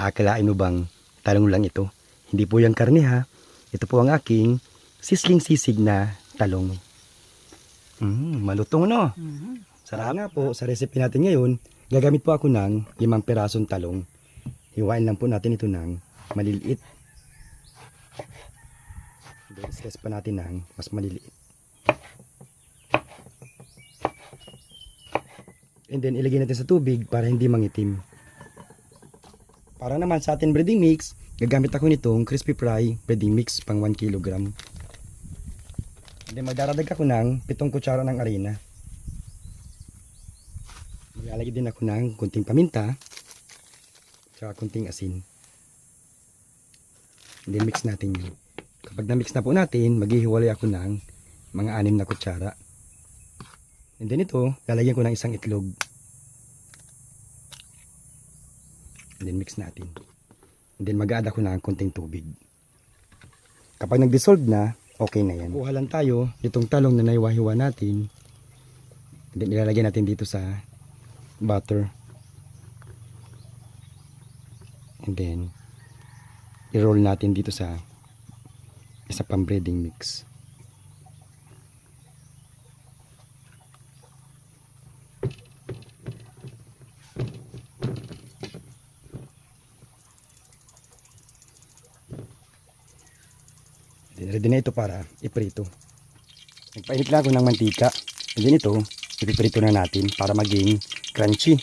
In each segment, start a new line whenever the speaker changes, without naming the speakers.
Aakalain mo bang talong lang ito? Hindi po yung karne ha. Ito po ang aking sisling sisig na talong. Mm, malutong no? Sarap nga po, sa recipe natin ngayon, gagamit po ako ng limang pirasong talong. Hiwain lang po natin ito ng maliliit. Slice pa natin ng mas maliliit. And then, ilagay natin sa tubig para hindi mangitim. Para naman sa ating breading mix, gagamit ako nitong crispy fry breading mix pang 1 kg. Then, magdaradag ako ng 7 kutsara ng arena. Maglalagay din ako ng kunting paminta tsaka kunting asin. Then mix natin yun. Kapag na-mix na po natin, maghihiwalay ako ng mga anim na kutsara. And then ito, lalagyan ko ng isang itlog. And then mix natin. And then mag-add ako ng konting tubig. Kapag nag-dissolve na, okay na yan. Kuha lang tayo itong talong na naiwahiwa natin. And then ilalagay natin dito sa butter. And then, i-roll natin dito sa isa pang breading mix. Ready na ito para iprito. Nagpainit lang ako ng mantika. And then ito, ipiprito na natin para maging crunchy.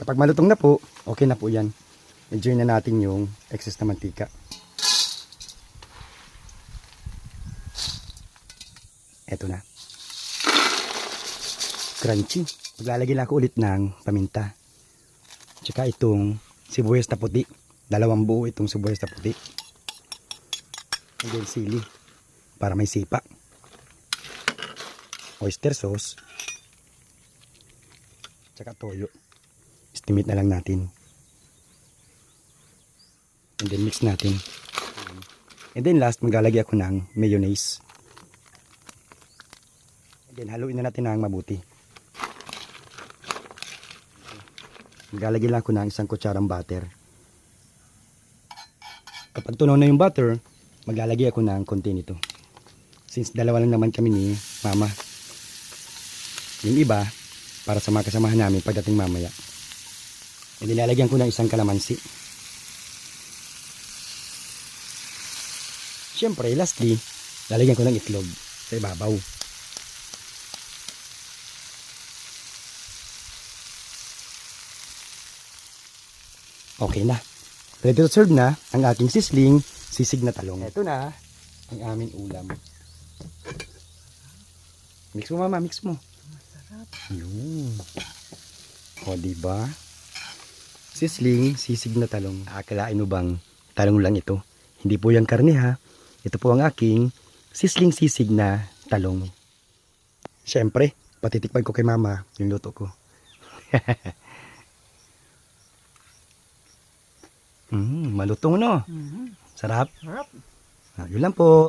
Kapag malutong na po, okay na po yan. Enjoy na natin yung excess na mantika. Eto na. Crunchy. Maglalagay lang ako ulit ng paminta. Tsaka itong sibuyas na puti. Dalawang buo itong sibuyas na puti. And then sili. Para may sipa. Oyster sauce. Tsaka toyo. Estimate na lang natin. And then mix natin. And then last, maglalagay ako ng mayonnaise. And then haluin na natin ng mabuti. Maglalagay lang ako ng isang kutsarang butter. Kapag tunaw na yung butter, maglalagay ako ng konti nito. Since dalawa lang naman kami ni mama. Yung iba, para sa mga kasamahan namin pagdating mamaya. Nilalagyan ko ng isang kalamansi. Siyempre, lastly, lalagyan ko ng itlog sa ibabaw. Okay na. Ready to serve na ang aking sisling sisig na talong. Ito na ang aming ulam. Mix mo mama, mix mo. Masarap. Yun. O, diba? Sisling, sisig na talong. Akalain mo bang talong lang ito? Hindi po yung karne ha. Ito po ang aking sisling sisig na talong. Siyempre, patitikman ko kay mama yung luto ko. mm, malutong no?
Mhm.
Sarap.
Sarap.
Ah, yun lang po.